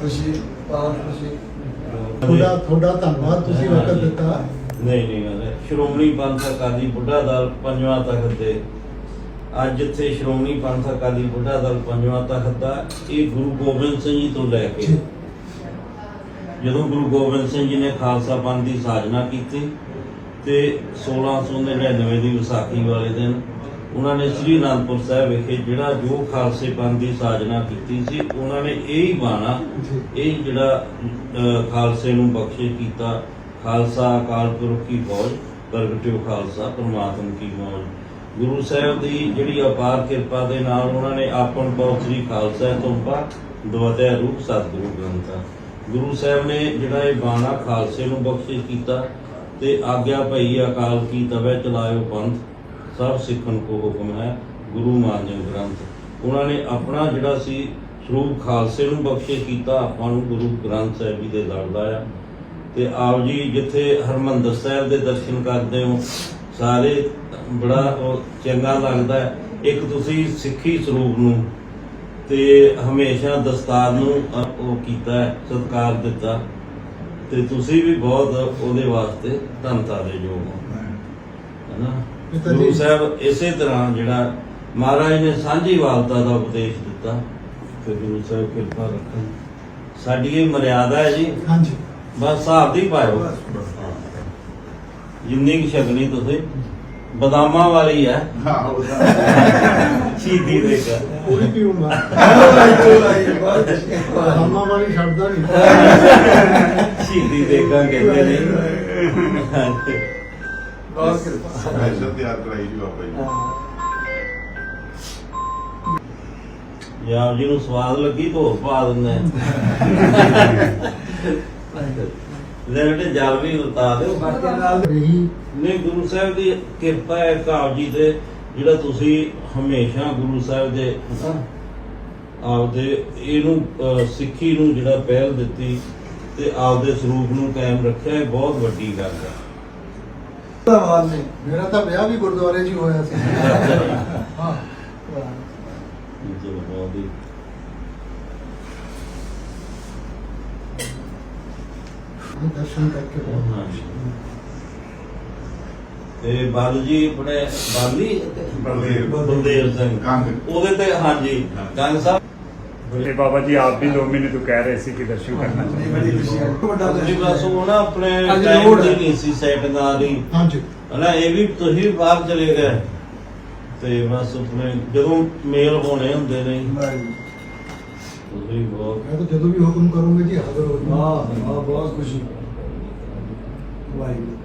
ਖੁਸ਼ੀ ਬਹੁਤ ਖੁਸ਼ੀ। ਤੁਹਾਡਾ ਤੁਹਾਡਾ ਧੰਨਵਾਦ ਤੁਸੀਂ ਵਕਤ ਦਿੱਤਾ। ਨਹੀਂ ਨਹੀਂ ਗੱਲ ਸ਼੍ਰੋਮਣੀ ਪੰਥ ਅਕਾਲੀ ਬੁੱਢਾ ਦਲ ਪੰਜਵਾਂ ਤਖਤ ਦੇ। ਅੱਜ ਜਿੱਥੇ ਸ਼੍ਰੋਮਣੀ ਪੰਥ ਅਕਾਲੀ ਬੁੱਢਾ ਦਲ ਪੰਜਵਾਂ ਤਖਤ ਦਾ ਇਹ ਗੁਰੂ ਗੋਬਿੰਦ ਸਿੰਘ ਜੀ ਤੋਂ ਲੈ ਕੇ। ਜਦੋਂ ਗੁਰੂ ਗੋਬਿੰਦ ਸਿੰਘ ਜੀ ਨੇ ਖਾਲਸਾ ਪੰਥ ਦੀ ਸਾਜਨਾ ਕੀਤੀ ਤੇ 1699 ਦੀ ਵਿਸਾਖੀ ਵਾਲੇ ਦਿਨ ਉਹਨਾਂ ਨੇ ਸ੍ਰੀ ਅਨੰਦਪੁਰ ਸਾਹਿਬ ਵਿਖੇ ਜਿਹੜਾ ਜੋ ਖਾਲਸੇ ਪੰਥ ਦੀ ਸਾਜਨਾ ਕੀਤੀ ਸੀ ਉਹਨਾਂ ਨੇ ਇਹ ਹੀ ਬਾਣਾ। ਇਹ ਜਿਹੜਾ ਖਾਲਸੇ ਨੂੰ ਬਖਸ਼ਿਸ਼ ਕੀਤਾ ਖਾਲਸਾ ਅਕਾਲ ਪੁਰਖ ਕੀ ਫੌਜ ਪ੍ਰਗਟਿਓ ਖਾਲਸਾ ਪ੍ਰਮਾਤਮ ਕੀ ਮੌਜ ਗੁਰੂ ਸਾਹਿਬ ਦੀ ਜਿਹੜੀ ਅਪਾਰ ਕਿਰਪਾ ਦੇ ਨਾਲ ਉਹਨਾਂ ਨੇ ਆਪਨ ਪਉ ਸ੍ਰੀ ਖਾਲਸਾ ਤੋਂ ਪਾ ਦਵਤਿਆ ਰੂਪ ਸਤਿਗੁਰੂ ਗ੍ਰੰਥਾ ਗੁਰੂ ਸਾਹਿਬ ਨੇ ਜਿਹੜਾ ਇਹ ਬਾਣਾ ਖਾਲਸੇ ਨੂੰ ਬਖਸ਼ਿਸ਼ ਕੀਤਾ ਤੇ ਆਗਿਆ ਭਈ ਅਕਾਲ ਕੀ ਤਵੇ ਚਲਾਇਓ ਪੰਥ ਸਭ ਸਿੱਖਣ ਕੋ ਹੁਕਮ ਹੈ ਗੁਰੂ ਮਾਨਿਓ ਗ੍ਰੰਥ। ਉਹਨਾਂ ਨੇ ਆਪਣਾ ਜਿਹੜਾ ਸੀ ਸਰੂਪ ਖਾਲਸੇ ਨੂੰ ਬਖਸ਼ਿਸ਼ ਕੀਤਾ ਆਪਾਂ ਨੂੰ ਗੁਰੂ ਗ੍ਰੰਥ ਸਾਹਿਬ ਜੀ ਦੇ ਲੜ ਲਾਇਆ ਤੇ ਆਪ ਜੀ ਜਿੱਥੇ ਹਰਮੰਦਰ ਸਾਹਿਬ ਦੇ ਦਰਸ਼ਨ ਕਰਦੇ ਹੋ ਸਾਰੇ ਬੜਾ ਉਹ ਚੰਗਾ ਲੱਗਦਾ ਇੱਕ ਤੁਸੀਂ ਸਿੱਖੀ ਸਰੂਪ ਨੂੰ ਤੇ ਹਮੇਸ਼ਾ ਦਸਤਾਰ ਨੂੰ ਉਹ ਕੀਤਾ ਸਤਿਕਾਰ ਦਿੱਤਾ। ਤੇ ਤੁਸੀਂ ਵੀ ਬਹੁਤ ਉਹਦੇ ਵਾਸਤੇ ਧੰਨਤਾ ਦੇ ਯੋਗ ਹੋ। ਹੈਨਾ? ਗੁਰੂ ਸਾਹਿਬ ਇਸੇ ਤਰ੍ਹਾਂ ਜਿਹੜਾ ਮਹਾਰਾਜ ਨੇ ਸਾਂਝੀ ਵਾਲਤਾ ਦਾ ਉਪਦੇਸ਼ ਦਿੱਤਾ ਤੇ ਗੁਰੂ ਸਾਹਿਬ ਕਿਰਪਾ ਰੱਖਣ। ਸਾਡੀ ਇਹ ਮਰਿਆਦਾ ਹੈ ਜੀ। ਹਾਂਜੀ। ਬਸ ਹਿਸਾਬ ਦੀ ਪਾਇਓ। ਜਿੰਨੀ ਕਿ ਛਕਣੀ ਤੁਸੀਂ। ਬਦਾਮਾਂ ਵਾਲੀ ਹੈ। ਸ਼ਹੀਦੀ ਦੇ ਕੇ। ਪੂਰੀ ਖੁਸ਼ੀ ਹਮਾਂ ਵਾਲੀ ਛੱਡਦਾ ਨਹੀਂ। ਸ਼ਹੀਦੀ ਦੇ ਕੇ ਕਹਿੰਦੇ ਨੇ। ਸਪੈਸ਼ਲ ਤਿਆਰ ਕਰਾਈ ਜੀ ਬਾਬਾ ਜੀ। ਜਾਂ ਜਿਹਨੂੰ ਸਵਾਦ ਲੱਗੀ ਤਾਂ ਪਾ ਦਿੰਦੇ। ਲੈ ਬੇਟੇ ਜਲ ਵੀ ਉਤਾ ਦਿਓ। ਬਾਕੀ ਨਾਲ ਰਹੀ ਨਹੀਂ ਗੁਰੂ ਸਾਹਿਬ ਦੀ ਕਿਰਪਾ ਹੈ ਕਾਬ ਜੀ ਤੇ ਜਿਹੜਾ ਤੁਸੀਂ ਹਮੇਸ਼ਾ ਗੁਰੂ ਸਾਹਿਬ ਦੇ ਆਪਦੇ ਇਹਨੂੰ ਅਹ, ਸਿੱਖੀ ਨੂੰ ਜਿਹੜਾ ਪਹਿਲ ਦਿੱਤੀ ਤੇ ਆਪਦੇ ਸਰੂਪ ਨੂੰ ਕਾਇਮ ਰੱਖਿਆ ਇਹ ਬਹੁਤ ਵੱਡੀ ਗੱਲ ਹੈ। ਧੰਨਵਾਦ ਨੇ ਮੇਰਾ ਤਾਂ ਵਿਆਹ ਵੀ ਗੁਰਦੁਆਰੇ 'ਚ ਹੀ ਹੋਇਆ ਸੀ। ਹਾਂ। ਚਲੋ ਬਹੁਤ ਹੀ ਦਰਸ਼ਨ ਕਰਕੇ ਬਹੁਤ ਹਾਂਜੀ। ਤੇ ਬਾਲੂ ਜੀ ਆਪਣੇ ਬਾਲੀ ਬਲਦੇਵ। ਬਲਦੇਵ ਸਿੰਘ। ਕੰਗ। ਉਹਦੇ ਤੇ ਹਾਂਜੀ ਕੰਗ ਸਾਹਿਬ। ਤੇ ਬਾਬਾ ਜੀ ਆਪ ਵੀ 2 ਮਹੀਨੇ ਤੋਂ ਕਹਿ ਰਹੇ ਸੀ ਕਿ ਦਰਸ਼ਨ ਕਰਨਾ ਬੜੀ ਬੜੀ ਖੁਸ਼ੀ ਹੈ। ਵੱਡਾ ਤੁਸੀਂ ਬਸ ਉਹ ਨਾ ਆਪਣੇ ਅੱਜ ਟਾਈਮ ਲੋੜ ਦੀ ਹੈ। ਨਹੀਂ ਸੀ ਸੈਟਿੰਗ ਆ ਰਹੀ ਹਾਂਜੀ। ਹਨਾ ਇਹ ਵੀ ਤੁਸੀਂ ਵੀ ਬਾਹਰ ਚਲੇ ਗਏ। ਤੇ ਬਸ ਆਪਣੇ ਜਦੋਂ ਮੇਲ ਹੋਣੇ ਹੁੰਦੇ ਨੇ। ਤੁਸੀਂ ਬਹੁਤ ਮੈਂ ਤਾਂ ਜਦੋਂ ਵੀ ਹੁਕਮ ਕਰੋਗੇ ਜੀ ਹਾਜ਼ਰ ਹੋ ਵਾਹ ਜਾਊਂਗਾ ਵਾਹ ਬਹੁਤ ਖੁਸ਼ੀ। ਵਾਹਿਗੁਰੂ।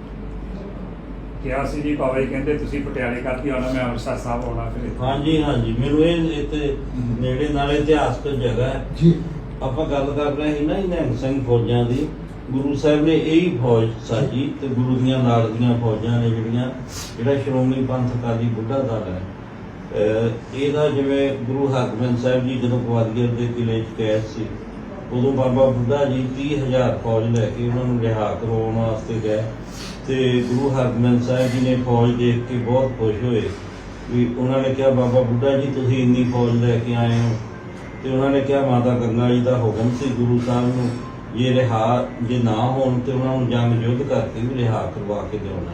ਕਿਹਾ ਸੀ ਜੀ ਬਾਬਾ ਜੀ ਕਹਿੰਦੇ ਤੁਸੀਂ ਪਟਿਆਲੇ ਕਰਕੇ ਆਉਣਾ ਮੈਂ ਅੰਮ੍ਰਿਤਸਰ ਸਾਹਿਬ ਆਉਣਾ ਫਿਰ। ਹਾਂਜੀ ਹਾਂਜੀ ਮੈਨੂੰ ਇਹ ਇੱਥੇ ਨੇੜੇ ਨਾਲ ਇਤਿਹਾਸਕ ਜਗ੍ਹਾ ਹੈ। ਜੀ। ਆਪਾਂ ਗੱਲ ਕਰ ਰਹੇ ਸੀ ਨਾ ਨਿਹੰਗ ਸਿੰਘ ਫੌਜਾਂ ਦੀ। ਗੁਰੂ ਸਾਹਿਬ ਨੇ ਇਹੀ ਫੌਜ ਸਾਜੀ ਤੇ ਗੁਰੂ ਦੀਆਂ ਨਾਲ ਦੀਆਂ ਫੌਜਾਂ ਨੇ ਜਿਹੜੀਆਂ ਜਿਹੜਾ ਸ਼੍ਰੋਮਣੀ ਪੰਥ ਅਕਾਲੀ ਬੁੱਢਾ ਦਲ ਹੈ। ਇਹਦਾ ਜਿਵੇਂ ਗੁਰੂ ਹਰਗੋਬਿੰਦ ਸਾਹਿਬ ਜੀ ਜਦੋਂ ਗਵਾਲੀਅਰ ਦੇ ਕਿਲੇ 'ਚ ਕੈਦ ਸੀ ਉਦੋਂ ਬਾਬਾ ਬੁੱਢਾ ਜੀ 30000 ਫੌਜ ਲੈ ਕੇ ਉਹਨਾਂ ਨੂੰ ਰਿਹਾ ਕਰਵਾਉਣ ਵਾਸਤੇ ਗਏ। ਤੇ ਗੁਰੂ ਹਰਗੋਬਿੰਦ ਸਾਹਿਬ ਜੀ ਨੇ ਫੌਜ ਦੇਖ ਕੇ ਬਹੁਤ ਖੁਸ਼ ਹੋਏ ਵੀ ਉਹਨਾਂ ਨੇ ਕਿਹਾ, ਬਾਬਾ ਬੁੱਢਾ ਜੀ, ਤੁਸੀਂ ਇੰਨੀ ਫੌਜ ਲੈ ਕੇ ਆਏ ਹੋ। ਤੇ ਉਹਨਾਂ ਨੇ ਕਿਹਾ, ਮਾਤਾ ਗੰਗਾ ਜੀ ਦਾ ਹੁਕਮ ਸੀ ਗੁਰੂ ਸਾਹਿਬ ਨੂੰ ਇਹ ਰਿਹਾ, ਜੇ ਨਾ ਹੋਣ ਤੇ ਉਹਨਾਂ ਨੂੰ ਜੰਗ ਯੁੱਧ ਕਰਕੇ ਵੀ ਰਿਹਾ ਕਰਵਾ ਕੇ ਦੇਣਾ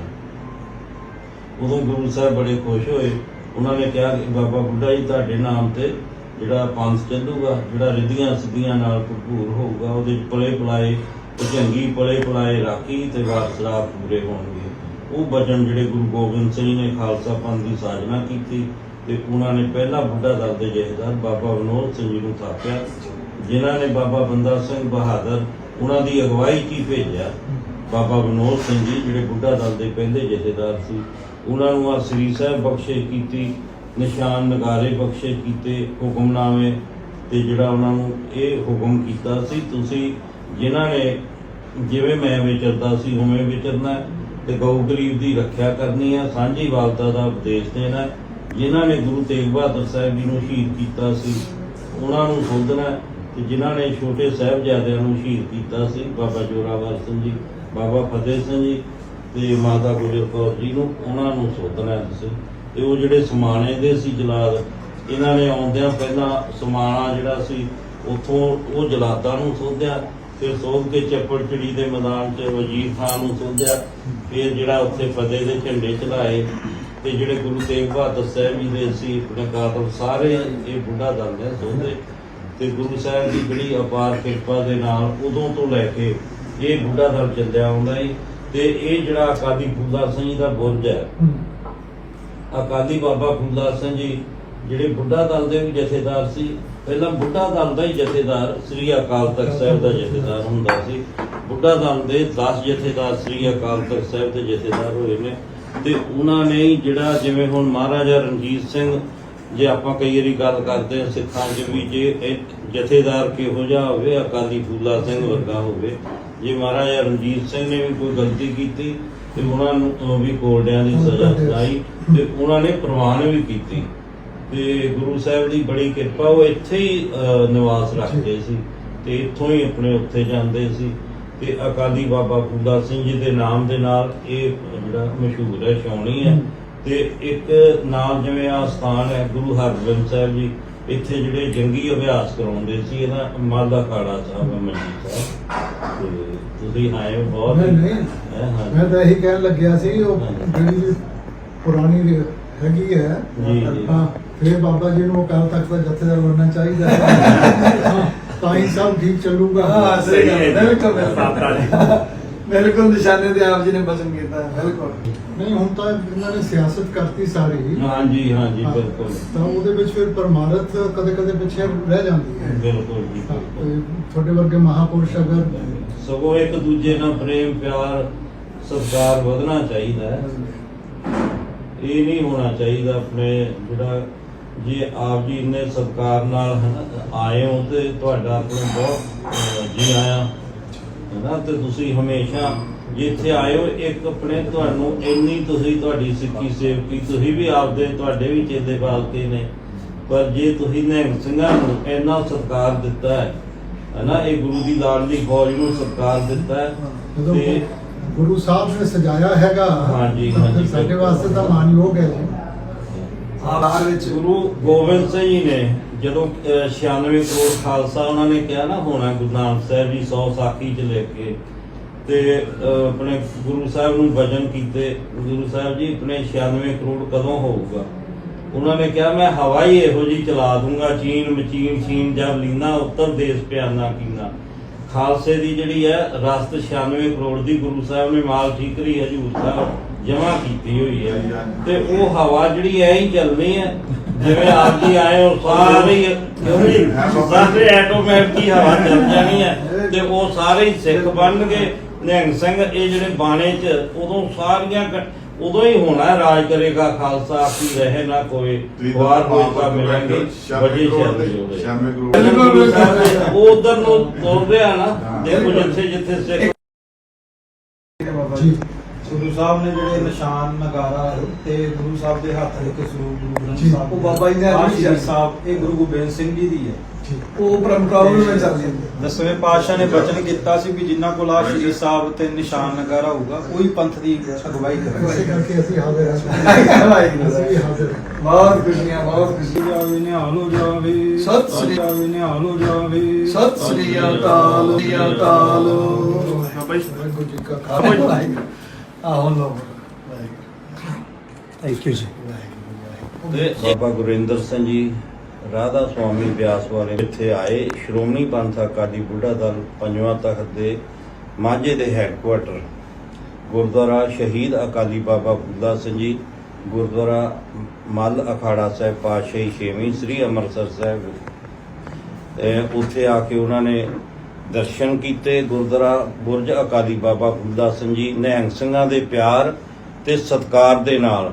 ਉਦੋਂ ਗੁਰੂ ਸਾਹਿਬ ਬੜੇ ਖੁਸ਼ ਹੋਏ। ਉਹਨਾਂ ਨੇ ਕਿਹਾ ਕਿ ਬਾਬਾ ਬੁੱਢਾ ਜੀ, ਤੁਹਾਡੇ ਨਾਮ ਤੇ ਜਿਹੜਾ ਪੰਥ ਚੱਲੂਗਾ, ਜਿਹੜਾ ਰਿਧੀਆਂ ਸਿੱਧੀਆਂ ਨਾਲ ਭਰਪੂਰ ਹੋਊਗਾ, ਉਹਦੇ ਪਲੇ ਪਲਾਏ ਤੇ ਚੰਗੀ ਪਲੇ ਪਲਾਏ ਰਾਖੀ ਤੇ ਵਾਰਸਰਾਤ ਪੂਰੇ ਹੋਣਗੇ। ਉਹ ਬਚਨ ਜਿਹੜੇ ਗੁਰੂ ਗੋਬਿੰਦ ਸਿੰਘ ਨੇ ਖਾਲਸਾ ਪੰਥ ਦੀ ਸਾਜਨਾ ਕੀਤੀ ਤੇ ਉਹਨਾਂ ਨੇ ਪਹਿਲਾ ਬੁੱਢਾ ਦਲ ਦੇ ਜਥੇਦਾਰ ਬਾਬਾ ਵਿਨੋਦ ਸਿੰਘ ਜੀ ਨੂੰ ਥਾਪਿਆ, ਜਿਨ੍ਹਾਂ ਨੇ ਬਾਬਾ ਬੰਦਾ ਸਿੰਘ ਬਹਾਦਰ ਉਹਨਾਂ ਦੀ ਅਗਵਾਈ 'ਚ ਹੀ ਭੇਜਿਆ। ਬਾਬਾ ਵਿਨੋਦ ਸਿੰਘ ਜੀ ਜਿਹੜੇ ਬੁੱਢਾ ਦਲ ਦੇ ਪਹਿਲੇ ਜਥੇਦਾਰ ਸੀ, ਉਹਨਾਂ ਨੂੰ ਆ ਸ੍ਰੀ ਸਾਹਿਬ ਬਖਸ਼ੇ ਕੀਤੀ, ਨਿਸ਼ਾਨ ਨਗਾਰੇ ਬਖਸ਼ੇ ਕੀਤੇ ਹੁਕਮਨਾਮੇ ਤੇ ਜਿਹੜਾ ਉਹਨਾਂ ਨੂੰ ਇਹ ਹੁਕਮ ਕੀਤਾ ਸੀ, ਤੁਸੀਂ ਜਿਨ੍ਹਾਂ ਨੇ ਜਿਵੇਂ ਮੈਂ ਵਿਚਰਦਾ ਸੀ ਉਵੇਂ ਵਿਚਰਨਾ ਹੈ ਤੇ ਗਊ ਗਰੀਬ ਦੀ ਰੱਖਿਆ ਕਰਨੀ ਹੈ, ਸਾਂਝੀ ਵਾਲਤਾ ਦਾ ਉਪਦੇਸ਼ ਦੇਣਾ ਹੈ। ਜਿਨ੍ਹਾਂ ਨੇ ਗੁਰੂ ਤੇਗ ਬਹਾਦਰ ਸਾਹਿਬ ਜੀ ਨੂੰ ਸ਼ਹੀਦ ਕੀਤਾ ਸੀ, ਉਹਨਾਂ ਨੂੰ ਸੋਧਣਾ ਹੈ ਤੇ ਜਿਨ੍ਹਾਂ ਨੇ ਛੋਟੇ ਸਾਹਿਬਜ਼ਾਦਿਆਂ ਨੂੰ ਸ਼ਹੀਦ ਕੀਤਾ ਸੀ, ਬਾਬਾ ਜੋਰਾਵਰ ਸਿੰਘ ਜੀ, ਬਾਬਾ ਫਤਿਹ ਸਿੰਘ ਜੀ ਤੇ ਮਾਤਾ ਗੁਜਰ ਕੌਰ ਜੀ ਨੂੰ ਉਹਨਾਂ ਨੂੰ ਸੋਧਣਾ ਹੈ ਤੇ ਉਹ ਜਿਹੜੇ ਸਮਾਣੇ ਦੇ ਸੀ ਜਲਾਦ, ਇਹਨਾਂ ਨੇ ਆਉਂਦਿਆਂ ਪਹਿਲਾਂ ਸਮਾਣਾ ਜਿਹੜਾ ਸੀ, ਉਥੋਂ ਉਹ ਜਲਾਦਾਂ ਨੂੰ ਸੋਧਿਆ ਫਿਰ ਸੋਧ ਕੇ ਚੱਪੜਚਿੜੀ ਦੇ ਮੈਦਾਨ 'ਚ ਵਜ਼ੀਰ ਖਾਨ ਨੂੰ ਸੋਧਿਆ ਫਿਰ ਜਿਹੜਾ ਉੱਥੇ ਫਤਿਹ ਦੇ ਝੰਡੇ ਚੜਾਏ ਤੇ ਜਿਹੜੇ ਗੁਰੂ ਤੇਗ ਬਹਾਦਰ ਸਾਹਿਬ ਜੀ ਦੇ ਸੀ ਆਪਣੇ ਕਾਤਲ ਸਾਰੇ ਇਹ ਬੁੱਢਾ ਦਲ ਨੇ ਸੋਧੇ ਤੇ ਗੁਰੂ ਸਾਹਿਬ ਦੀ ਬੜੀ ਅਪਾਰ ਕਿਰਪਾ ਦੇ ਨਾਲ ਉਦੋਂ ਤੋਂ ਲੈ ਕੇ ਇਹ ਬੁੱਢਾ ਦਲ ਚੱਲਿਆ ਆਉਂਦਾ ਹੈ ਤੇ ਇਹ ਜਿਹੜਾ ਅਕਾਲੀ ਫੂਲਾ ਸਿੰਘ ਜੀ ਦਾ ਬੁਰਜ ਹੈ। ਅਕਾਲੀ ਬਾਬਾ ਫੂਲਾ ਸਿੰਘ ਜੀ ਜਿਹੜੇ ਬੁੱਢਾ ਦਲ ਦੇ ਵੀ ਜਥੇਦਾਰ ਸੀ, ਪਹਿਲਾਂ ਬੁੱਢਾ ਦਲ ਦਾ ਹੀ ਜਥੇਦਾਰ ਸ੍ਰੀ ਅਕਾਲ ਤਖਤ ਸਾਹਿਬ ਦਾ ਜਥੇਦਾਰ ਹੁੰਦਾ ਸੀ। ਬੁੱਢਾ ਦਲ ਦੇ 10 ਜਥੇਦਾਰ ਸ੍ਰੀ ਅਕਾਲ ਤਖਤ ਸਾਹਿਬ ਦੇ ਜਥੇਦਾਰ ਹੋਏ ਨੇ ਤੇ ਉਹਨਾਂ ਨੇ ਜਿਹੜਾ ਜਿਵੇਂ ਹੁਣ ਮਹਾਰਾਜਾ ਰਣਜੀਤ ਸਿੰਘ, ਜੇ ਆਪਾਂ ਕਈ ਵਾਰੀ ਗੱਲ ਕਰਦੇ ਹਾਂ ਸਿੱਖਾਂ 'ਚ ਵੀ, ਜੇ ਜਥੇਦਾਰ ਕਿਹੋ ਜਿਹਾ ਹੋਵੇ, ਅਕਾਲੀ ਫੂਲਾ ਸਿੰਘ ਵਰਗਾ ਹੋਵੇ, ਜੇ ਮਹਾਰਾਜਾ ਰਣਜੀਤ ਸਿੰਘ ਨੇ ਵੀ ਕੋਈ ਗਲਤੀ ਕੀਤੀ ਤੇ ਉਹਨਾਂ ਨੂੰ ਵੀ ਕੋਲਡਿਆਂ ਦੀ ਸਜ਼ਾ ਸੁਣਾਈ ਤੇ ਉਹਨਾਂ ਨੇ ਪ੍ਰਵਾਨ ਵੀ ਕੀਤੀ। ਤੇ ਗੁਰੂ ਸਾਹਿਬ ਦੀ ਬੜੀ ਕਿਰਪਾ ਉਹ ਇੱਥੇ ਹੀ ਨਿਵਾਸ ਰੱਖਦੇ ਸੀ ਤੇ ਇੱਥੋਂ ਹੀ ਆਪਣੇ ਉੱਥੇ ਜਾਂਦੇ ਸੀ ਤੇ ਅਕਾਲੀ ਬਾਬਾ ਫੂਲਾ ਸਿੰਘ ਜੀ ਦੇ ਨਾਮ ਦੇ ਨਾਲ ਇਹ ਜਿਹੜਾ ਮਸ਼ਹੂਰ ਹੈ ਛਾਉਣੀ ਹੈ ਤੇ ਇੱਕ ਨਾਲ ਜਿਵੇਂ ਆ ਸਥਾਨ ਹੈ ਗੁਰੂ ਹਰਗੋਬਿੰਦ ਸਾਹਿਬ ਜੀ ਇੱਥੇ ਜਿਹੜੇ ਜੰਗੀ ਅਭਿਆਸ ਕਰਾਉਂਦੇ ਸੀ ਇਹਦਾ ਮਾਲਾ ਖਾੜਾ ਸਾਹਿਬ ਮੰਜੀ ਸਾਹਿਬ ਤੇ ਤੁਸੀਂ ਆਏ ਬਹੁਤ ਨਹੀਂ ਨਹੀਂ। ਮੈਂ ਤਾਂ ਇਹੀ ਕਹਿਣ ਲੱਗਿਆ ਸੀ ਉਹ। ਜਿਹੜੀ ਪੁਰਾਣੀ ਹੈਗੀ ਹੈ। ਜੀ, ਜੀ। ਹਾਂ ਫਿਰ ਬਾਬਾ ਜੀ ਨੂੰ ਅਕਾਲ ਤਖਤ ਦਾ ਜਥੇਦਾਰ ਬਣਨਾ ਚਾਹੀਦਾ ਹੈ। ਤਾਂ ਹੀ ਸਭ ਠੀਕ ਚੱਲੂਗਾ। ਹਾਂ ਸਹੀ ਗੱਲ ਹੈ, ਬਿਲਕੁਲ ਬਾਬਾ ਜੀ। ਬਿਲਕੁਲ। ਬਿਲਕੁਲ ਨਿਸ਼ਾਨੇ ਤੇ ਆਪ ਜੀ ਨੇ ਬਚਨ ਕੀਤਾ ਹੈ, ਬਿਲਕੁਲ। ਨਹੀਂ ਹੁਣ ਤਾਂ ਇਹਨਾਂ ਨੇ ਸਿਆਸਤ ਕਰਤੀ ਸਾਰੀ। ਹਾਂਜੀ ਹਾਂਜੀ ਹਾਂ, ਬਿਲਕੁਲ। ਤਾਂ ਉਹਦੇ ਵਿੱਚ ਫਿਰ ਪਰਮਾਰਥ ਕਦੇ ਕਦੇ ਪਿੱਛੇ ਰਹਿ ਜਾਂਦੀ ਹੈ। ਬਿਲਕੁਲ ਜੀ ਬਿਲਕੁਲ। ਤੇ ਤੁਹਾਡੇ ਵਰਗੇ ਮਹਾਪੁਰਸ਼ ਅਗਰ ਸਗੋਂ ਇੱਕ ਦੂਜੇ ਨਾਲ ਪ੍ਰੇਮ ਪਿਆਰ ਸਤਿਕਾਰ ਵਧਣਾ ਚਾਹੀਦਾ ਹੈ। ਇਹ ਨਹੀਂ ਹੋਣਾ ਚਾਹੀਦਾ ਆਪਣੇ ਜਿਹੜਾ ਜੇ ਆਪ ਜੀ ਇੰਨੇ ਸਤਿਕਾਰ ਨਾਲ ਆਏ ਹੋ ਤੇ ਤੁਹਾਡਾ ਆਪਣੇ ਬਹੁਤ ਜੀ ਆਇਆ। ਹੈਨਾ ਤੇ ਤੁਸੀਂ ਹਮੇਸ਼ਾ ਜਿੱਥੇ ਆਏ ਹੋ ਇੱਕ ਆਪਣੇ ਤੁਹਾਨੂੰ ਇੰਨੀ ਤੁਸੀਂ ਤੁਹਾਡੀ ਸਿੱਖੀ ਸੇਵਕੀ ਤੁਸੀਂ ਵੀ ਆਪਦੇ ਤੁਹਾਡੇ ਵੀ ਚੇਲੇ ਪਾਲਤੇ ਨੇ। ਪਰ ਜੇ ਤੁਸੀਂ ਨਿਹੰਗ ਸਿੰਘਾਂ ਨੂੰ ਇੰਨਾ ਸਤਿਕਾਰ ਦਿੱਤਾ ਹੈ ਹੈਨਾ ਇਹ ਗੁਰੂ ਦੀ ਲਾਡਲੀ ਫੌਜ ਨੂੰ ਸਤਿਕਾਰ ਦਿੱਤਾ ਹੈ ਤੇ ਗੁਰੂ ਸਾਹਿਬ ਨੇ ਸਜਾਇਆ ਹੈਗਾ। ਹਾਂਜੀ, ਹਾਂਜੀ, ਸਾਡੇ। ਵਾਸਤੇ ਤਾਂ ਮਾਨਯੋਗ ਹੈ ਜੀ। ਆਧਾਰ ਵਿੱਚ ਗੁਰੂ ਗੋਬਿੰਦ ਸਿੰਘ ਜੀ ਨੇ ਜਦੋਂ ਅਹ, 96 ਕਰੋੜ ਖਾਲਸਾ ਉਹਨਾਂ ਨੇ ਕਿਹਾ ਨਾ ਹੋਣਾ ਗੁਰੂ ਨਾਨਕ ਸਾਹਿਬ ਜੀ 100 ਸਾਖੀ ਚ ਲੈ ਕੇ ਤੇ ਆਪਣੇ ਗੁਰੂ ਸਾਹਿਬ ਨੂੰ ਵਜਨ ਕੀਤੇ ਗੁਰੂ ਸਾਹਿਬ ਜੀ ਆਪਣੇ 96 ਕਰੋੜ ਕਦੋਂ ਹੋਊਗਾ? ਉਹਨਾਂ ਨੇ ਕਿਹਾ ਮੈਂ ਹਵਾ ਹੀ ਇਹੋ ਜੀ ਚਲਾ ਦੂੰਗਾ ਚੀਨ ਮਚੀਨ ਛੀਨ ਜਬ ਲੀਨਾ ਉੱਤਰ ਦੇਸ਼ ਪਿਆਨਾ ਕੀਨਾ। ਖਾਲਸੇ ਦੀ ਜਿਹੜੀ ਹੈ ਰਸਤ 96 ਕਰੋੜ ਦੀ ਗੁਰੂ ਸਾਹਿਬ ਨੇ ਮਾਲ ਠੀਕਰੀ ਹਜੂਰ ਸਾਹਿਬ ਜਮਾ ਕੀਤੀ ਹੋਈ ਹੈ। ਤੇ ਉਹ ਹਵਾ ਜਿਹੜੀ ਐ ਹੀ ਚੱਲਣੀ ਹੈ ਜਿਵੇਂ ਆਪ ਜੀ ਆਏ ਹੋ ਸਾਰੇ ਹੀ ਕਿਉਂਕਿ ਸਾਰੇ ਆਟੋਮੈਟਿਕ ਹਵਾ ਚੱਲ ਜਾਣੀ ਹੈ ਤੇ ਉਹ ਸਾਰੇ ਹੀ ਸਿੱਖ ਬਣਨਗੇ ਨਿਹੰਗ ਸਿੰਘ ਇਹ ਜਿਹੜੇ ਬਾਣੇ ਚ ਉਦੋਂ ਸਾਰੀਆਂ ਉਦੋਂ ਹੀ ਹੋਣਾ ਹੈ, ਰਾਜ ਕਰੇਗਾ ਖਾਲਸਾ ਆਪੀ ਰਹੇ ਨਾ ਕੋਈ ਵਾਰ ਹੋਏ ਤਾਂ ਮਿਲਾਂਗੇ ਵਜੇ ਚੱਲ ਜੋੜੇ 96 ਕਰੋੜ ਬਿਲਕੁਲ, ਬਿਲਕੁਲ। ਉਹ ਉਧਰ ਨੂੰ ਤੁਰ ਰਿਹਾ ਨਾ ਦੇਖੋ ਜਿੱਥੇ ਜਿੱਥੇ ਸਿੱਖ ਬਾਬਾ ਜੀ ਗੁਰੂ ਸਾਹਿਬ ਨੇ ਜਿਹੜੇ ਨਿਸ਼ਾਨ ਨਗਾਰਾ ਤੇ ਗੁਰੂ ਸਾਹਿਬ ਦੇ ਹੱਥ ਦੇ ਸਰੂਪ ਗੁਰੂ ਗ੍ਰੰਥ ਜੀ। ਸਾਹਿਬ ਉਹ ਬਾਬਾ ਜੀ ਨੇ ਆਹ ਸ਼ਹੀਦ। ਸਾਹਿਬ ਇਹ ਗੁਰੂ ਗੋਬਿੰਦ ਸਿੰਘ ਜੀ ਦੀ ਹੈ। ਉਹ ਪਰੰਪਰਾ ਉਹਨਾਂ ਵਿੱਚ ਚੱਲਦੀ ਹੈ। ਦਸਵੇਂ ਪਾਤਸ਼ਾਹ ਨੇ ਬਚਨ ਕੀਤਾ ਸੀ ਵੀ ਜਿਨ੍ਹਾਂ ਕੋਲ ਆ ਸ਼ਹੀਦ ਸਾਹਿਬ ਤੇ ਨਿਸ਼ਾਨ ਨਗਾਰਾ ਹੋਊਗਾ ਉਹੀ ਪੰਥ ਦੀ ਅਗਵਾਈ ਇਸੇ ਕਰਕੇ ਅਸੀਂ ਹਾਜ਼ਰ ਹਾਂ। ਵਾਹਿਗੁਰੂ। ਅਸੀਂ ਵੀ ਹਾਜ਼ਰ ਹਾਂ। ਬਹੁਤ ਖੁਸ਼ੀਆਂ ਬਹੁਤ ਖੁਸ਼ੀਆਂ ਜਾਵੇ ਨਿਹਾਲ ਹੋ ਜਾਵੇ ਸਤਿ ਸ੍ਰੀ- ਜਾਵੇ ਨਿਹਾਲ ਹੋ ਜਾਵੇ। ਸਤਿ ਸ੍ਰੀ ਅਕਾਲ ਸ੍ਰੀ ਅਕਾਲ ਵਾਹਿਗੁਰੂ ਜੀ ਕਾ ਖਾਲਸਾ। ਆਹੋ ਲੋ ਥੈਂਕ ਯੂ ਜੀ। ਬਾਬਾ ਗੁਰਿੰਦਰ ਸਿੰਘ ਜੀ, ਰਾਧਾ ਸੁਆਮੀ ਬਿਆਸ ਵਾਲੇ ਇੱਥੇ ਆਏ। ਸ਼੍ਰੋਮਣੀ ਪੰਥ ਅਕਾਲੀ ਬੁੱਢਾ ਦਲ ਪੰਜਵਾਂ ਤਖਤ ਦੇ ਮਾਝੇ ਦੇ ਹੈੱਡਕੁਆਟਰ ਗੁਰਦੁਆਰਾ ਸ਼ਹੀਦ ਅਕਾਲੀ ਬਾਬਾ ਬੁੱਢਾ ਸਿੰਘ ਜੀ, ਗੁਰਦੁਆਰਾ ਮੱਲ ਅਖਾੜਾ ਸਾਹਿਬ ਪਾਤਸ਼ਾਹੀ ਛੇਵੀਂ ਸ੍ਰੀ ਅੰਮ੍ਰਿਤਸਰ ਸਾਹਿਬ। ਉੱਥੇ ਆ ਕੇ ਉਹਨਾਂ ਨੇ ਦਰਸ਼ਨ ਕੀਤੇ, ਗੁਰਦੁਆਰਾ ਬੁਰਜ ਅਕਾਲੀ ਬਾਬਾ ਬੁੱਢਾ ਸਿੰਘ ਜੀ, ਨਿਹੰਗ ਸਿੰਘਾਂ ਦੇ ਪਿਆਰ ਤੇ ਸਤਿਕਾਰ ਦੇ ਨਾਲ।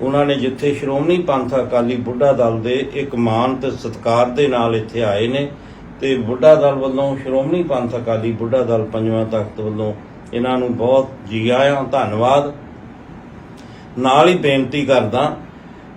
ਉਹਨਾਂ ਨੇ ਜਿੱਥੇ ਸ਼੍ਰੋਮਣੀ ਪੰਥ ਅਕਾਲੀ ਬੁੱਢਾ ਦਲ ਦੇ ਇੱਕ ਮਾਨ ਤੇ ਸਤਿਕਾਰ ਦੇ ਨਾਲ ਇੱਥੇ ਆਏ ਨੇ ਤੇ ਬੁੱਢਾ ਦਲ ਵੱਲੋਂ, ਸ਼੍ਰੋਮਣੀ ਪੰਥ ਅਕਾਲੀ ਬੁੱਢਾ ਦਲ ਪੰਜਵਾਂ ਤਖਤ ਵੱਲੋਂ ਇਹਨਾਂ ਨੂੰ ਬਹੁਤ ਜੀ ਆਇਆਂ, ਧੰਨਵਾਦ। ਨਾਲ ਹੀ ਬੇਨਤੀ ਕਰਦਾ,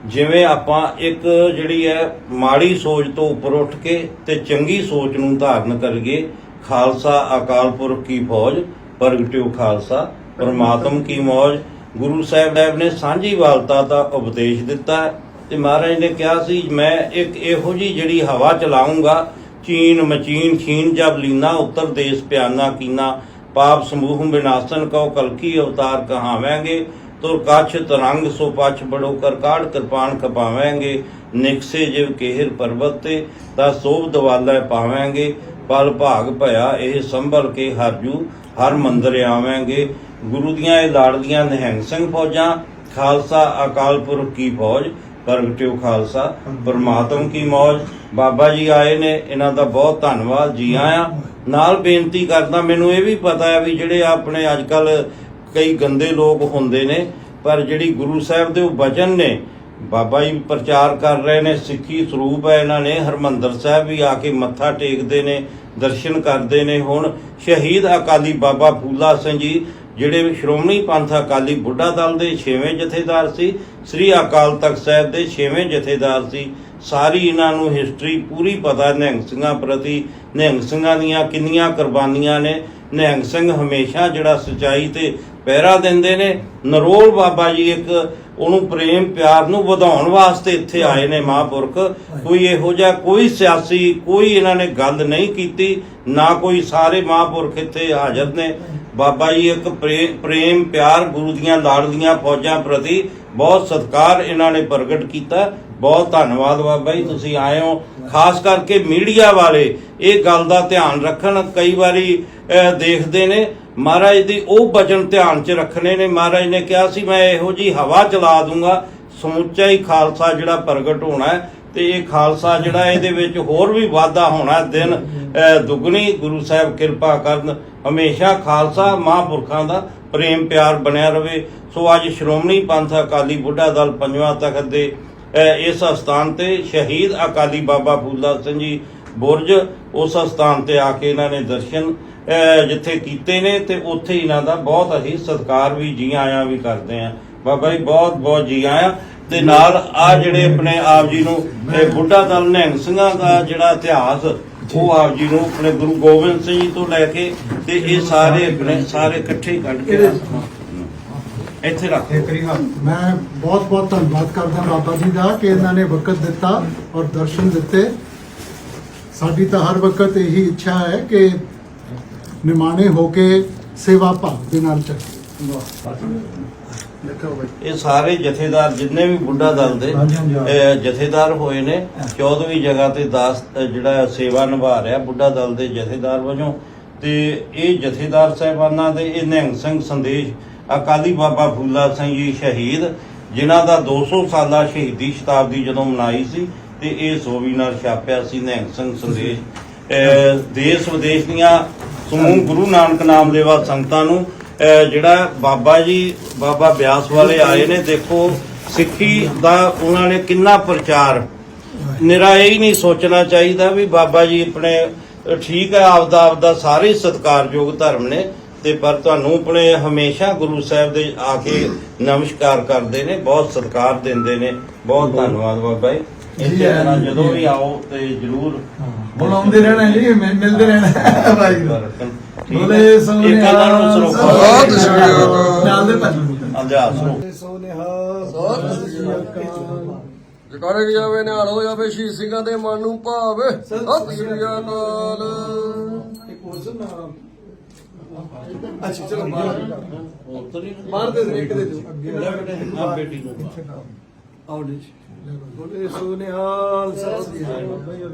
ਜਿਵੇਂ ਆਪਾਂ ਇੱਕ ਜਿਹੜੀ ਹੈ ਮਾੜੀ ਸੋਚ ਤੋਂ ਉੱਪਰ ਉੱਠ ਕੇ ਤੇ ਚੰਗੀ ਸੋਚ ਨੂੰ ਧਾਰਨ ਕਰੀਏ ਖਾਲਸਾ ਅਕਾਲ ਪੁਰਖ ਕੀ ਫੌਜ ਪ੍ਰਗਟਿਓ ਖਾਲਸਾ, ਪਰਮਾਤਮ ਕੀ ਮੌਜ। ਗੁਰੂ ਸਾਹਿਬ ਸਾਹਿਬ ਨੇ ਸਾਂਝੀ ਵਾਲਤਾ ਦਾ ਉਪਦੇਸ਼ ਦਿੱਤਾ ਤੇ ਮਹਾਰਾਜ ਨੇ ਕਿਹਾ ਸੀ, ਮੈਂ ਇੱਕ ਇਹੋ ਜੀ ਜਿਹੜੀ ਹਵਾ ਚਲਾਉਂਗਾ, ਚੀਨ ਮਚੀਨ ਛੀਨ ਜਬ ਲੀਨਾ, ਉੱਤਰ ਦੇਸ ਪਿਆਨਾ ਕੀਨਾ, ਪਾਪ ਸਮੂਹ ਬਿਨਾਸਨ ਕਉ ਕਲਕੀ ਅਵਤਾਰ ਕਹਾਵਾਂਗੇ, ਤੁਰ ਕੱਛ ਤਰੰਗ ਸੋ ਪਛ ਬੜੋ ਕਰ ਕਾੜ ਕਿਰਪਾਨ ਖਪਾਵਾਂਗੇ, ਨਿਕਸੇ ਜਿਵ ਕੇਹਰ ਪਰਬਤ ਤੇ ਤਾ ਸੋਭ ਦਵਾਲੇ ਪਾਵਾਂਗੇ। ਪਲ ਭਾਗ ਭਇਆ, ਇਹ ਸੰਭਲ ਕੇ ਹਰਜੂ ਹਰ ਮੰਦਰ ਆਵਾਂਗੇ। ਗੁਰੂ ਦੀਆਂ ਇਹ ਲਾੜਦੀਆਂ ਨਿਹੰਗ ਸਿੰਘ ਫੌਜਾਂ, ਖਾਲਸਾ ਅਕਾਲ ਪੁਰਖ ਕੀ ਫੌਜ ਪ੍ਰਗਟਿਓ ਖਾਲਸਾ, ਪਰਮਾਤਮ ਕੀ ਮੌਜ। ਬਾਬਾ ਜੀ ਆਏ ਨੇ, ਇਹਨਾਂ ਦਾ ਬਹੁਤ ਧੰਨਵਾਦ, ਜੀ ਆਇਆਂ। ਨਾਲ ਬੇਨਤੀ ਕਰਦਾ, ਮੈਨੂੰ ਇਹ ਵੀ ਪਤਾ ਹੈ ਵੀ ਜਿਹੜੇ ਆਪਣੇ ਅੱਜ ਕੱਲ ਕਈ ਗੰਦੇ ਲੋਕ ਹੁੰਦੇ ਨੇ, ਪਰ ਜਿਹੜੀ ਗੁਰੂ ਸਾਹਿਬ ਦੇ ਉਹ ਵਚਨ ਨੇ ਬਾਬਾ ਜੀ ਪ੍ਰਚਾਰ ਕਰ ਰਹੇ ਨੇ, ਸਿੱਖੀ ਸਰੂਪ ਹੈ ਇਹਨਾਂ ਨੇ, ਹਰਮੰਦਰ ਸਾਹਿਬ ਵੀ ਆ ਕੇ ਮੱਥਾ ਟੇਕਦੇ ਨੇ, ਦਰਸ਼ਨ ਕਰਦੇ ਨੇ ਹੁਣ। ਸ਼ਹੀਦ ਅਕਾਲੀ ਬਾਬਾ ਫੂਲਾ ਸਿੰਘ ਜੀ, ਜਿਹੜੇ ਸ਼੍ਰੋਮਣੀ ਪੰਥ ਅਕਾਲੀ ਬੁੱਢਾ ਦਲ ਦੇ 6ਵੇਂ ਜਥੇਦਾਰ ਸੀ, ਸ੍ਰੀ ਅਕਾਲ ਤਖਤ ਸਾਹਿਬ ਦੇ 6ਵੇਂ ਜਥੇਦਾਰ ਸੀ। ਸਾਰੀ ਇਹਨਾਂ ਨੂੰ ਹਿਸਟਰੀ ਪੂਰੀ ਪਤਾ, ਨਿਹੰਗ ਸਿੰਘਾਂ ਪ੍ਰਤੀ। ਨਿਹੰਗ ਸਿੰਘਾਂ ਦੀਆਂ ਕਿੰਨੀਆਂ ਕੁਰਬਾਨੀਆਂ ਨੇ। ਨਿਹੰਗ ਸਿੰਘ ਹਮੇਸ਼ਾ ਜਿਹੜਾ ਸਚਾਈ ਤੇ ਪਹਿਰਾ ਦਿੰਦੇ ਨੇ। ਨਰੋਲ ਬਾਬਾ ਜੀ ਇੱਕ ਉਹਨੂੰ ਪ੍ਰੇਮ ਪਿਆਰ ਨੂੰ ਵਧਾਉਣ ਵਾਸਤੇ ਇੱਥੇ ਆਏ ਨੇ ਮਹਾਂਪੁਰਖ। ਕੋਈ ਇਹੋ ਜਿਹਾ ਕੋਈ ਸਿਆਸੀ, ਕੋਈ ਇਹਨਾਂ ਨੇ ਗੱਲ ਨਹੀਂ ਕੀਤੀ, ਨਾ ਕੋਈ ਸਾਰੇ ਮਹਾਂਪੁਰਖ ਇੱਥੇ ਹਾਜ਼ਰ ਨੇ। ਬਾਬਾ ਜੀ ਇੱਕ ਪ੍ਰੇਮ ਪਿਆਰ ਗੁਰੂ ਦੀਆਂ ਲਾੜਦੀਆਂ ਫੌਜਾਂ ਪ੍ਰਤੀ ਬਹੁਤ ਸਤਿਕਾਰ ਇਹਨਾਂ ਨੇ ਪ੍ਰਗਟ ਕੀਤਾ। ਬਹੁਤ ਧੰਨਵਾਦ ਬਾਬਾ ਜੀ ਤੁਸੀਂ ਆਏ ਹੋ। ਖਾਸ ਕਰਕੇ ਮੀਡੀਆ ਵਾਲੇ ਇਹ ਗੱਲ ਦਾ ਧਿਆਨ ਰੱਖਣ। ਕਈ ਵਾਰੀ ਦੇਖਦੇ ਨੇ ਮਹਾਰਾਜ ਦੀ ਉਹ ਬਚਨ ਧਿਆਨ 'ਚ ਰੱਖਣੇ ਨੇ। ਮਹਾਰਾਜ ਨੇ ਕਿਹਾ ਸੀ ਮੈਂ ਇਹੋ ਜੀ ਹਵਾ ਚਲਾ ਦੂੰਗਾ। ਸਮੁੱਚਾ ਹੀ ਖਾਲਸਾ ਜਿਹੜਾ ਪ੍ਰਗਟ ਹੋਣਾ ਹੈ ਤੇ ਇਹ ਖਾਲਸਾ ਜਿਹੜਾ ਇਹਦੇ ਵਿੱਚ ਹੋਰ ਵੀ ਵਾਧਾ ਹੋਣਾ ਦਿਨ ਅਹ, ਦੁੱਗਣੀ ਗੁਰੂ ਸਾਹਿਬ ਕਿਰਪਾ ਕਰਨ। ਹਮੇਸ਼ਾ ਖਾਲਸਾ ਮਹਾਂਪੁਰਖਾਂ ਦਾ ਪ੍ਰੇਮ ਪਿਆਰ ਬਣਿਆ ਰਵੇ। ਸੋ ਅੱਜ ਸ਼੍ਰੋਮਣੀ ਪੰਥ ਅਕਾਲੀ ਬੁੱਢਾ ਦਲ ਪੰਜਵਾਂ ਤਖਤ ਦੇ ਇਸ ਸਥਾਨ ਤੇ ਸ਼ਹੀਦ ਅਕਾਲੀ ਬਾਬਾ ਫੂਲਾ ਸਿੰਘ ਜੀ ਬੁਰਜ ਉਸ ਸਥਾਨ ਤੇ ਆ ਕੇ ਇਹਨਾਂ ਨੇ ਦਰਸ਼ਨ ਜਿੱਥੇ ਕੀਤੇ ਨੇ ਤੇ ਉੱਥੇ ਇਹਨਾਂ ਦਾ ਬਹੁਤ ਅਸੀਂ ਸਤਿਕਾਰ ਵੀ ਜੀ ਆਇਆਂ ਵੀ ਕਰਦੇ ਆਂ ਬਾਬਾ ਜੀ ਬਹੁਤ ਬਹੁਤ ਜੀ ਆਇਆਂ। ਤੇ ਨਾਲ ਆ ਜਿਹੜੇ ਆਪਣੇ ਆਪ ਜੀ ਨੂੰ ਇਹ ਬੁੱਢਾ ਦਲ ਨਿਹੰਗ ਸਿੰਘਾਂ ਦਾ ਜਿਹੜਾ ਇਤਿਹਾਸ ਉਹ ਆਪ ਜੀ ਨੂੰ ਆਪਣੇ ਗੁਰੂ ਗੋਬਿੰਦ ਸਿੰਘ ਜੀ ਤੋਂ ਲੈ ਕੇ ਤੇ ਇਹ ਸਾਰੇ ਸਾਰੇ ਇਕੱਠੇ ਕੱਢ ਕੇ ਇੱਥੇ ਰੱਖ ਇਹ ਕਰੀ ਹਾਂ। ਮੈਂ ਬਹੁਤ ਬਹੁਤ ਧੰਨਵਾਦ ਕਰਦਾ ਬਾਬਾ ਜੀ ਦਾ ਕਿ ਇਹਨਾਂ ਨੇ ਵਕਤ ਦਿੱਤਾ ਔਰ ਦਰਸ਼ਨ ਦਿੱਤੇ। ਸਾਡੀ ਤਾਂ ਹਰ ਵਕਤ ਇਹੀ ਇੱਛਾ ਹੈ ਕਿ ਨਿਮਾਣੇ ਹੋ ਕੇ ਸੇਵਾ ਭਾਵ ਦੇ ਨਾਲ ਚੱਲੇ। ਲਿਖੋ ਬਈ ਇਹ ਸਾਰੇ ਜਥੇਦਾਰ ਜਿੰਨੇ ਵੀ ਬੁੱਢਾ ਦਲ ਦੇ ਜਥੇਦਾਰ ਹੋਏ ਨੇ 14ਵੀਂ ਜਗ੍ਹਾ ਤੇ ਦਾਸ ਜਿਹੜਾ ਸੇਵਾ ਨਿਭਾ ਰਿਹਾ ਬੁੱਢਾ ਦਲ ਦੇ ਜਥੇਦਾਰ ਵਜੋਂ ਤੇ ਇਹ ਜਥੇਦਾਰ ਸਾਹਿਬਾਨਾਂ ਦੇ ਇਹ ਨਿਹੰਗ ਸਿੰਘ ਸੰਦੇਸ਼ ਅਕਾਲੀ ਬਾਬਾ ਫੂਲਾ ਸਿੰਘ ਜੀ ਸ਼ਹੀਦ ਜਿਨ੍ਹਾਂ ਦਾ 200 ਸਾਲਾ ਸ਼ਹੀਦੀ ਸ਼ਤਾਬਦੀ ਜਦੋਂ ਮਨਾਈ ਸੀ ਤੇ ਇਹ ਸੋਵੀ ਨਾਲ ਛਾਪਿਆ ਸੀ ਨਿਹੰਗ ਸਿੰਘ ਸੰਦੇਸ਼। ਦੇਸ਼ ਵਿਦੇਸ਼ ਦੀਆਂ ਸਮੂਹ ਗੁਰੂ ਨਾਨਕ ਨਾਮ ਲੈਵਾ ਸੰਗਤਾਂ ਨੂੰ ਜਿਹੜਾ ਬਾਬਾ ਜੀ ਬਾਬਾ ਬਿਆਸ ਵਾਲੇ ਆਏ ਨੇ ਦੇਖੋ ਸਿੱਖੀ ਦਾ ਉਹਨਾਂ ਨੇ ਕਿੰਨਾ ਪ੍ਰਚਾਰ ਨਿਰਾ ਇਹ ਹੀ ਨਹੀਂ ਸੋਚਣਾ ਚਾਹੀਦਾ ਵੀ ਬਾਬਾ ਜੀ ਆਪਣੇ ਠੀਕ ਹੈ ਆਪਦਾ ਆਪਦਾ ਸਾਰੇ ਸਤਿਕਾਰਯੋਗ ਧਰਮ ਨੇ ਤੇ ਪਰ ਤੁਹਾਨੂੰ ਆਪਣੇ ਹਮੇਸ਼ਾ ਗੁਰੂ ਸਾਹਿਬ ਦੇ ਆ ਕੇ ਨਮਸਕਾਰ ਕਰਦੇ ਨੇ ਬਹੁਤ ਸਤਿਕਾਰ ਦਿੰਦੇ ਨੇ। ਬਹੁਤ ਧੰਨਵਾਦ ਬਾਬਾ ਜੀ। ਇਸੇ ਤਰ੍ਹਾਂ। ਜਦੋਂ ਵੀ ਆਓ ਤੇ ਜਰੂਰ ਆਉਂਦੇ ਰਹਿਣਾ ਜੀ ਮਿਲ- ਮਿਲਦੇ ਰਹਿਣਾ। ਭਾਈ। ਬੋਲੇ ਸੋਨੇ ਨਾਲ ਦੇ ਭੱਜ ਸ਼੍ਰੀ ਅਕਾਲ। ਜਕਾਰੇ ਜਾਵੇ ਨਾਲ ਹੋ ਜਾਵੇ ਸ਼ਹੀਦ ਸਿੰਘਾਂ ਦੇ ਮਨ ਨੂੰ ਭਾਵੇ ਸਤਿ ਸ੍ਰੀ ਅਕਾਲ। ਇੱਕ ਹੋਰ ਸੁਣਾ ਅੱਛਾ ਚਲੋ ਮਾਰ ਉੱਤਰ ਹੀ ਮਾਰ ਦੇ ਦੇ, ਇੱਕ ਦੇ ਦਿਓ ਲੈ ਬੇਟੇ ਆ ਬੇਟੀ ਨੂੰ ਆਓ ਜੀ। ਬੋਲੇ ਸੋਨੇਹਾ ਸਤਿ ਸ਼੍ਰੀ। ਅਕਾਲ